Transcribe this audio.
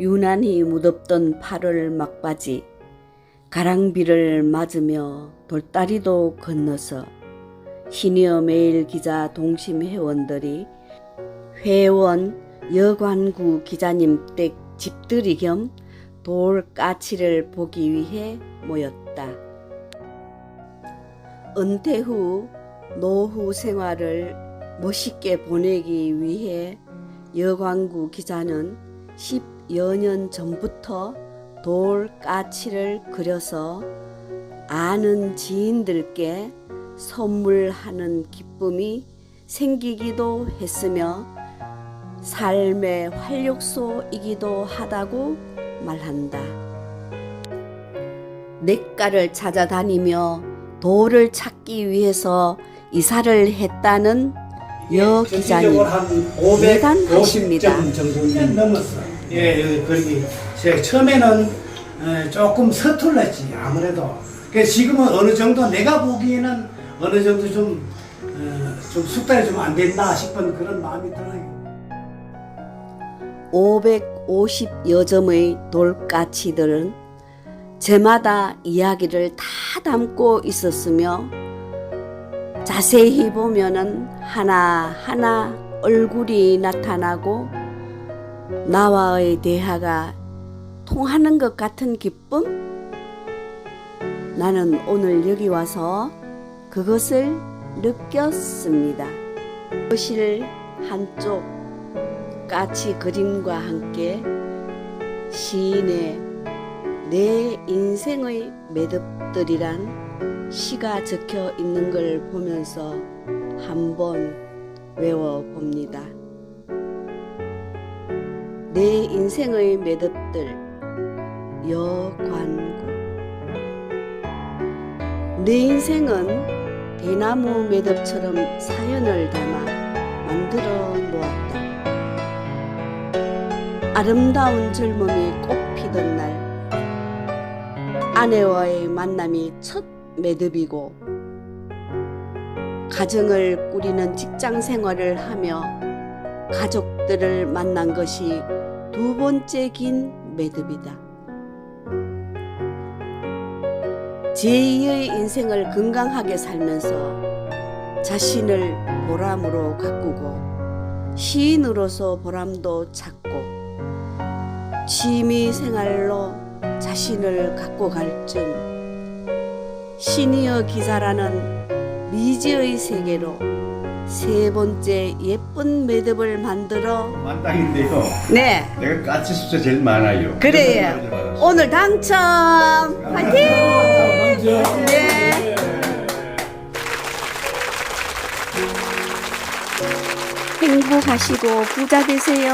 유난히 무덥던 8월 막바지 가랑비를 맞으며 돌다리도 건너서 시니어 메일 기자 동심 회원들이 회원 여관구 기자님 댁 집들이 겸 돌까치를 보기 위해 모였다. 은퇴 후 노후 생활을 멋있게 보내기 위해 여관구 기자는 10 여년 전부터 돌 까치를 그려서 아는 지인들께 선물하는 기쁨이 생기기도 했으며 삶의 활력소이기도 하다고 말한다. 냇가를 찾아다니며 돌을 찾기 위해서 이사를 했다는 여 기자님 한 550점 대단하십니다. 예, 예, 거기 제가 처음에는 어, 조금 서툴렀지 아무래도. 그 지금은 어느 정도 내가 보기에는 어느 정도 좀, 어, 좀 숙달이 좀안 됐나 싶은 그런 마음이 들어요. 550여 점의 돌까치들은 제마다 이야기를 다 담고 있었으며 자세히 보면은 하나하나 얼굴이 나타나고 나와의 대화가 통하는 것 같은 기쁨? 나는 오늘 여기 와서 그것을 느꼈습니다. 거실 한쪽 까치 그림과 함께 시인의 내 인생의 매듭들이란 시가 적혀 있는 걸 보면서 한번 외워 봅니다. 내 인생의 매듭들 여관구 내 인생은 대나무 매듭처럼 사연을 담아 만들어 놓았다. 아름다운 젊음이 꽃피던 날 아내와의 만남이 첫 매듭이고 가정을 꾸리는 직장 생활을 하며 가족들을 만난 것이 두 번째 긴 매듭이다. 제2의 인생을 건강하게 살면서 자신을 보람으로 가꾸고 시인으로서 보람도 찾고 취미 생활로 자신을 갖고 갈즉 시니어 기사라는 미지의 세계로 세 번째 예쁜 매듭을 만들어 만땅인데요. 네 내가 까치 숫자 제일 많아요. 그래요. 오늘 당첨 화이팅 네 행복하시고 부자 되세요.